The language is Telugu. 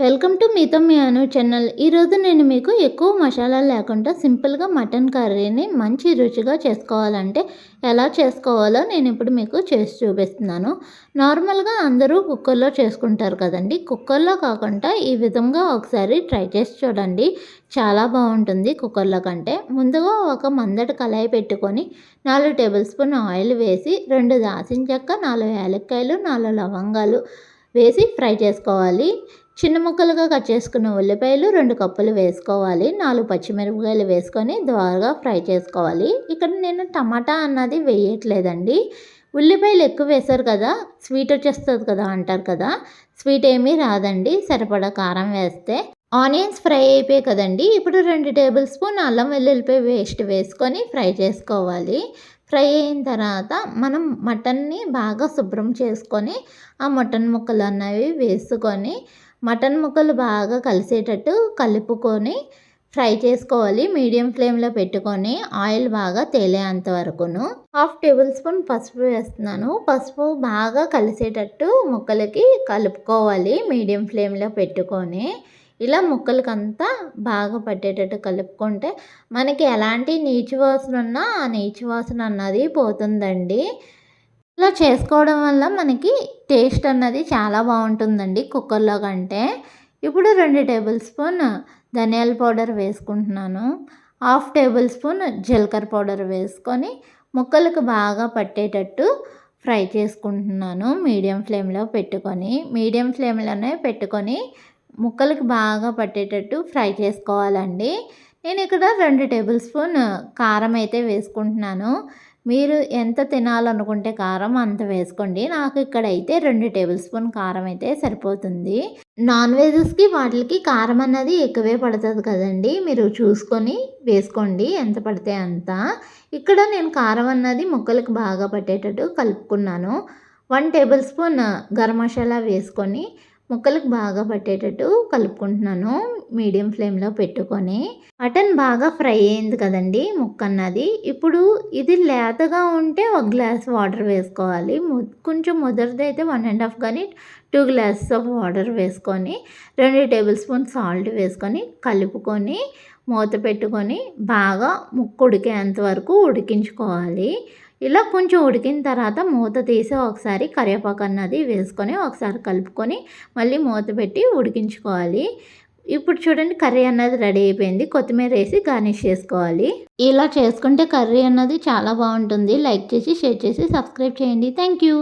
వెల్కమ్ టు మీతో మీ అను ఛానల్ ఈరోజు నేను మీకు ఎక్కువ మసాలా లేకుండా సింపుల్గా మటన్ కర్రీని మంచి రుచిగా చేసుకోవాలంటే ఎలా చేసుకోవాలో నేను ఇప్పుడు మీకు చేసి చూపిస్తున్నాను. నార్మల్గా అందరూ కుక్కర్లో చేసుకుంటారు కదండి. కుక్కర్లో కాకుండా ఈ విధంగా ఒకసారి ట్రై చేసి చూడండి. చాలా బాగుంటుంది కుక్కర్లో కంటే. ముందుగా ఒక మందటి కళాయి పెట్టుకొని నాలుగు టేబుల్ స్పూన్ ఆయిల్ వేసి రెండు దాసిన చెక్క నాలుగు యాలక్కాయలు నాలుగు లవంగాలు వేసి ఫ్రై చేసుకోవాలి. చిన్న ముక్కలుగా కట్ చేసుకున్న ఉల్లిపాయలు రెండు కప్పులు వేసుకోవాలి. నాలుగు పచ్చిమిరపకాయలు వేసుకొని ద్వారగా ఫ్రై చేసుకోవాలి. ఇక్కడ నేను టమాటా అన్నది వేయట్లేదండి. ఉల్లిపాయలు ఎక్కువ వేశారు కదా స్వీట్ వచ్చేస్తుంది కదా అంటారు కదా స్వీట్ ఏమీ రాదండి. సరిపడా కారం వేస్తే ఆనియన్స్ ఫ్రై అయిపోయాయి కదండి. ఇప్పుడు రెండు టేబుల్ స్పూన్ అల్లం వెల్లుల్లిపాయ వేస్ట్ వేసుకొని ఫ్రై చేసుకోవాలి. ఫ్రై అయిన తర్వాత మనం మటన్ని బాగా శుభ్రం చేసుకొని ఆ మటన్ ముక్కలు అన్నవి వేసుకొని మటన్ ముక్కలు బాగా కలిసేటట్టు కలుపుకొని ఫ్రై చేసుకోవాలి. మీడియం ఫ్లేమ్లో పెట్టుకొని ఆయిల్ బాగా తేలేంత వరకును. హాఫ్ టేబుల్ స్పూన్ పసుపు వేస్తున్నాను. పసుపు బాగా కలిసేటట్టు ముక్కలకి కలుపుకోవాలి. మీడియం ఫ్లేమ్లో పెట్టుకొని ఇలా ముక్కలకంతా బాగా పట్టేటట్టు కలుపుకుంటే మనకి ఎలాంటి నీచు వాసన ఉన్నా ఆ నీచు వాసన అన్నది పోతుందండి. ఇలా చేసుకోవడం వల్ల మనకి టేస్ట్ అన్నది చాలా బాగుంటుందండి కుక్కర్లో కంటే. ఇప్పుడు రెండు టేబుల్ స్పూన్ ధనియాల పౌడర్ వేసుకుంటున్నాను. హాఫ్ టేబుల్ స్పూన్ జీలకర్ర పౌడర్ వేసుకొని ముక్కలకు బాగా పట్టేటట్టు ఫ్రై చేసుకుంటున్నాను మీడియం ఫ్లేమ్లో పెట్టుకొని. మీడియం ఫ్లేమ్లోనే పెట్టుకొని ముక్కలకు బాగా పట్టేటట్టు ఫ్రై చేసుకోవాలండి. నేను ఇక్కడ రెండు టేబుల్ స్పూన్ కారం అయితే వేసుకుంటున్నాను. మీరు ఎంత తినాలనుకుంటే కారం అంత వేసుకోండి. నాకు ఇక్కడ అయితే రెండు టేబుల్ స్పూన్ కారం అయితే సరిపోతుంది. నాన్ వెజెస్కి వాటికి కారం అన్నది ఎక్కువే పడుతుంది కదండి. మీరు చూసుకొని వేసుకోండి. ఎంత పడితే అంత. ఇక్కడ నేను కారం అన్నది ముక్కలకు బాగా పట్టేటట్టు కలుపుకున్నాను. One tablespoon garam masala వేసుకొని ముక్కలకు బాగా పట్టేటట్టు కలుపుకుంటున్నాను. మీడియం ఫ్లేమ్లో పెట్టుకొని. మటన్ బాగా ఫ్రై అయింది కదండి ముక్క అన్నది ఇప్పుడు ఇది లేతగా ఉంటే ఒక గ్లాస్ వాటర్ వేసుకోవాలి. కొంచెం ముదరదైతే వన్ అండ్ హాఫ్ కానీ టూ గ్లాసెస్ ఆఫ్ వాటర్ వేసుకొని రెండు టేబుల్ స్పూన్ సాల్ట్ వేసుకొని కలుపుకొని మూత పెట్టుకొని బాగా ముక్కు ఉడికేంత వరకు ఉడికించుకోవాలి. ఇలా కొంచెం ఉడికిన తర్వాత మూత తీసి ఒకసారి కరివేపాకు అన్నది వేసుకొని ఒకసారి కలుపుకొని మళ్ళీ మూత పెట్టి ఉడికించుకోవాలి. ఇప్పుడు చూడండి కర్రీ అన్నది రెడీ అయిపోయింది. కొత్తిమీర వేసి గార్నిష్ చేసుకోవాలి. ఇలా చేసుకుంటే కర్రీ అన్నది చాలా బాగుంటుంది. లైక్ చేసి షేర్ చేసి సబ్స్క్రైబ్ చేయండి. Thank you